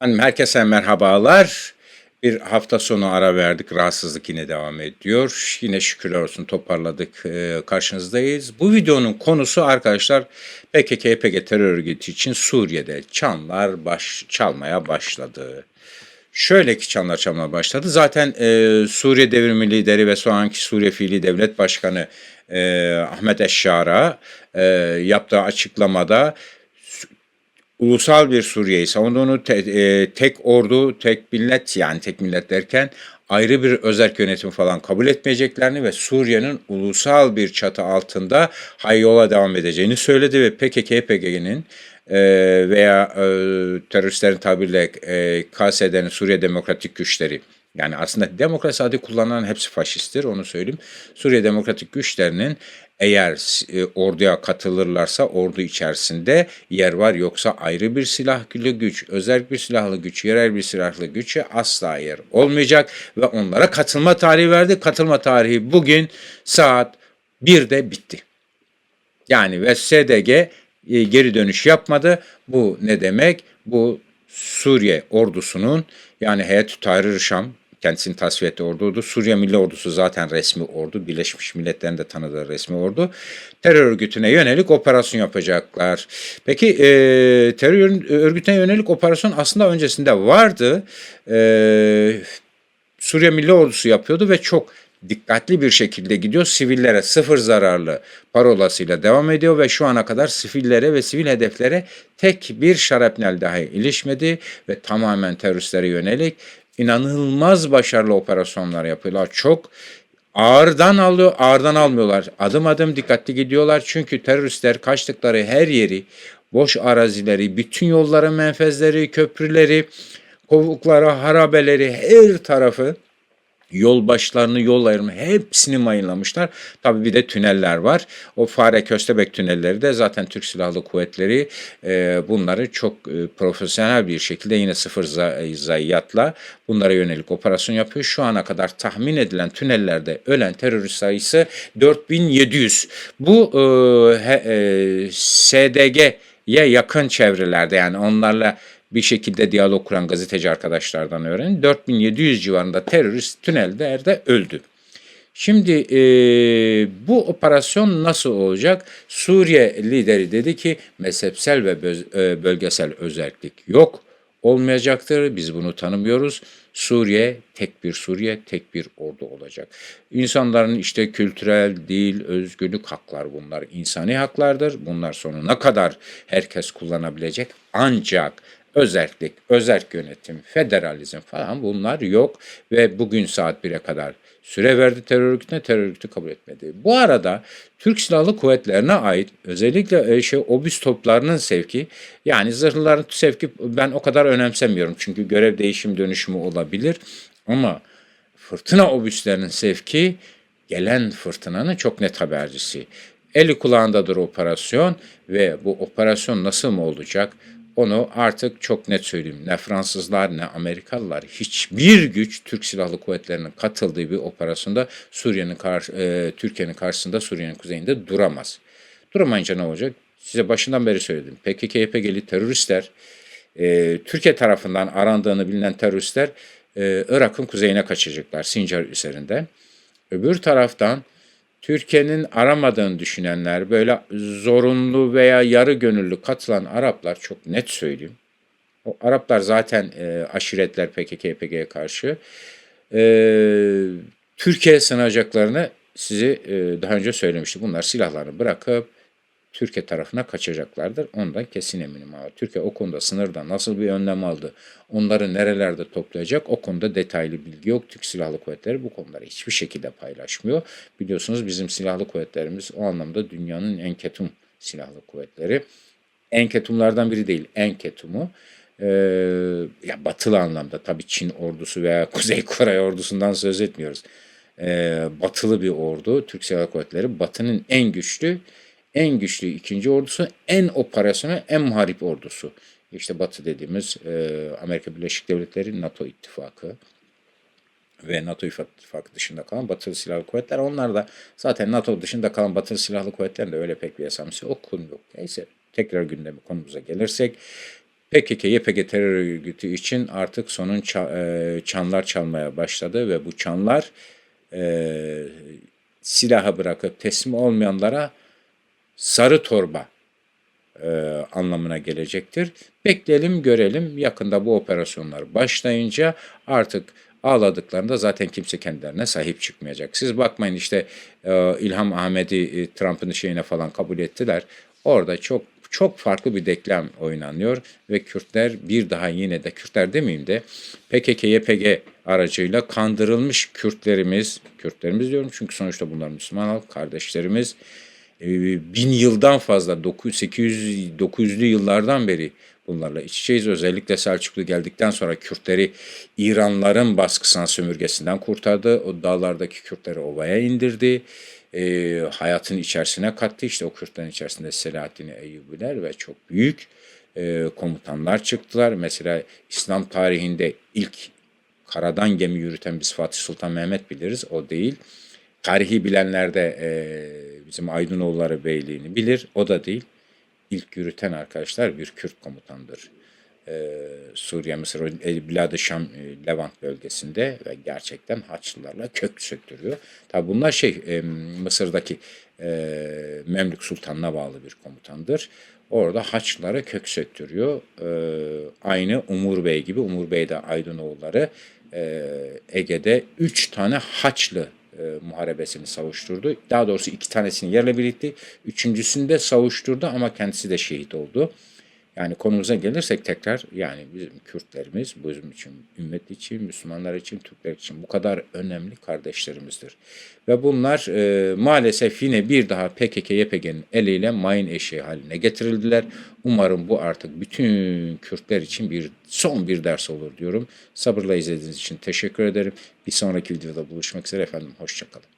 Hanım herkese merhabalar. Bir hafta sonu ara verdik. Rahatsızlık yine devam ediyor. Yine şükürler olsun toparladık. Ee, karşınızdayız. Bu videonun konusu arkadaşlar PKK-PG terör örgütü için Suriye'de çanlar baş, çalmaya başladı. Şöyle ki çanlar çalmaya başladı. Zaten e, Suriye devrimi lideri ve şu anki Suriye Fiili Devlet Başkanı e, Ahmet Eşşar'a e, yaptığı açıklamada ulusal bir Suriye'yi savunduğunu, te, e, tek ordu, tek millet yani tek millet derken ayrı bir özerk yönetim falan kabul etmeyeceklerini ve Suriye'nin ulusal bir çatı altında hayyola devam edeceğini söyledi ve PKK-PKK'nin e, veya e, teröristlerin tabirle e, KSD'nin Suriye Demokratik Güçleri yani aslında demokrasi adı kullanan hepsi faşisttir onu söyleyeyim. Suriye Demokratik Güçlerinin eğer e, orduya katılırlarsa ordu içerisinde yer var yoksa ayrı bir silahlı güç, özel bir silahlı güç, yerel bir silahlı güçe asla yer olmayacak ve onlara katılma tarihi verdi. Katılma tarihi bugün saat 1'de bitti. Yani ve SDG e, geri dönüş yapmadı. Bu ne demek? Bu Suriye ordusunun yani Heyet Tahrir Şam kendisini tasfiye ettiği ordudu. Suriye Milli Ordusu zaten resmi ordu. Birleşmiş Milletler'in de tanıdığı resmi ordu. Terör örgütüne yönelik operasyon yapacaklar. Peki e, terör örgütüne yönelik operasyon aslında öncesinde vardı. E, Suriye Milli Ordusu yapıyordu ve çok dikkatli bir şekilde gidiyor. Sivillere sıfır zararlı parolasıyla devam ediyor ve şu ana kadar sivillere ve sivil hedeflere tek bir şarapnel dahi ilişmedi ve tamamen teröristlere yönelik inanılmaz başarılı operasyonlar yapıyorlar. Çok ağırdan alıyor, ağırdan almıyorlar. Adım adım dikkatli gidiyorlar. Çünkü teröristler kaçtıkları her yeri, boş arazileri, bütün yolları, menfezleri, köprüleri, kovukları, harabeleri, her tarafı yol başlarını, yol ayrımı hepsini mayınlamışlar. Tabii bir de tüneller var. O fare köstebek tünelleri de zaten Türk Silahlı Kuvvetleri e, bunları çok e, profesyonel bir şekilde yine sıfır zayiatla bunlara yönelik operasyon yapıyor. Şu ana kadar tahmin edilen tünellerde ölen terörist sayısı 4700. Bu e, he, e, SDG'ye yakın çevrelerde yani onlarla bir şekilde diyalog kuran gazeteci arkadaşlardan öğrenin. 4700 civarında terörist tünelde öldü. Şimdi e, bu operasyon nasıl olacak? Suriye lideri dedi ki mezhepsel ve e, bölgesel özellik yok olmayacaktır. Biz bunu tanımıyoruz. Suriye tek bir Suriye, tek bir ordu olacak. İnsanların işte kültürel, dil, özgürlük haklar bunlar. insani haklardır. Bunlar sonuna kadar herkes kullanabilecek. Ancak özellik, özerk yönetim, federalizm falan bunlar yok ve bugün saat 1'e kadar süre verdi terör örgütüne, terör örgütü kabul etmedi. Bu arada Türk Silahlı Kuvvetlerine ait özellikle e, şey obüs toplarının sevki yani zırhlıların sevki ben o kadar önemsemiyorum çünkü görev değişim dönüşümü olabilir ama fırtına obüslerinin sevki gelen fırtınanın çok net habercisi. Eli kulağındadır operasyon ve bu operasyon nasıl mı olacak? Onu artık çok net söyleyeyim. Ne Fransızlar ne Amerikalılar hiçbir güç Türk Silahlı Kuvvetleri'nin katıldığı bir operasyonda Suriye'nin kar, e, Türkiye'nin karşısında Suriye'nin kuzeyinde duramaz. Duramayınca ne olacak? Size başından beri söyledim. PKK-YPG'li teröristler, e, Türkiye tarafından arandığını bilinen teröristler e, Irak'ın kuzeyine kaçacaklar Sincar üzerinde. Öbür taraftan Türkiye'nin aramadığını düşünenler, böyle zorunlu veya yarı gönüllü katılan Araplar çok net söyleyeyim. O Araplar zaten e, aşiretler PKK, PKK'ya karşı. E, Türkiye sınacaklarını sizi e, daha önce söylemiştim. Bunlar silahlarını bırakıp Türkiye tarafına kaçacaklardır. Ondan kesin eminim ama Türkiye o konuda sınırda nasıl bir önlem aldı, onları nerelerde toplayacak o konuda detaylı bilgi yok. Türk Silahlı Kuvvetleri bu konuları hiçbir şekilde paylaşmıyor. Biliyorsunuz bizim silahlı kuvvetlerimiz o anlamda dünyanın en ketum silahlı kuvvetleri. En ketumlardan biri değil, en ketumu. Ee, ya batılı anlamda tabii Çin ordusu veya Kuzey Kore ordusundan söz etmiyoruz. Ee, batılı bir ordu, Türk Silahlı Kuvvetleri batının en güçlü en güçlü ikinci ordusu, en operasyonel, en muharip ordusu. İşte Batı dediğimiz e, Amerika Birleşik Devletleri, NATO ittifakı ve NATO ittifakı dışında kalan Batı Silahlı Kuvvetler. Onlar da zaten NATO dışında kalan Batı Silahlı Kuvvetler'in de öyle pek bir esamesi yok, konu yok. Neyse tekrar gündemi konumuza gelirsek PKK, YPG terör örgütü için artık sonun e, çanlar çalmaya başladı ve bu çanlar e, silahı bırakıp teslim olmayanlara sarı torba e, anlamına gelecektir. Bekleyelim görelim yakında bu operasyonlar başlayınca artık ağladıklarında zaten kimse kendilerine sahip çıkmayacak. Siz bakmayın işte e, İlham Ahmet'i e, Trump'ın şeyine falan kabul ettiler. Orada çok çok farklı bir denklem oynanıyor ve Kürtler bir daha yine de Kürtler demeyeyim de PKK, YPG aracıyla kandırılmış Kürtlerimiz, Kürtlerimiz diyorum çünkü sonuçta bunlar Müslüman halk kardeşlerimiz bin yıldan fazla 900 800 900'lü yıllardan beri bunlarla iç içeyiz. Özellikle Selçuklu geldikten sonra Kürtleri İranların baskısından sömürgesinden kurtardı. O dağlardaki Kürtleri ovaya indirdi. E, hayatın içerisine kattı. İşte o Kürtlerin içerisinde Selahaddin Eyyubiler ve çok büyük e, komutanlar çıktılar. Mesela İslam tarihinde ilk karadan gemi yürüten biz Fatih Sultan Mehmet biliriz. O değil. Tarihi bilenler de e, bizim Aydınoğulları Beyliğini bilir. O da değil. İlk yürüten arkadaşlar bir Kürt komutandır. E, Suriye, Mısır, e, Bilad-ı Şam, e, Levant bölgesinde ve gerçekten Haçlılarla kök söktürüyor. Tabi bunlar şey e, Mısır'daki e, Memlük Sultan'ına bağlı bir komutandır. Orada Haçlılara kök söktürüyor. E, aynı Umur Bey gibi. Umur Bey de Aydınoğulları e, Ege'de 3 tane Haçlı muharebesini savuşturdu. Daha doğrusu iki tanesini yerle bir etti. Üçüncüsünde savuşturdu ama kendisi de şehit oldu. Yani konumuza gelirsek tekrar yani bizim Kürtlerimiz bizim için, ümmet için, Müslümanlar için, Türkler için bu kadar önemli kardeşlerimizdir. Ve bunlar e, maalesef yine bir daha PKK, YPG'nin eliyle mayın eşeği haline getirildiler. Umarım bu artık bütün Kürtler için bir son bir ders olur diyorum. Sabırla izlediğiniz için teşekkür ederim. Bir sonraki videoda buluşmak üzere efendim. Hoşçakalın.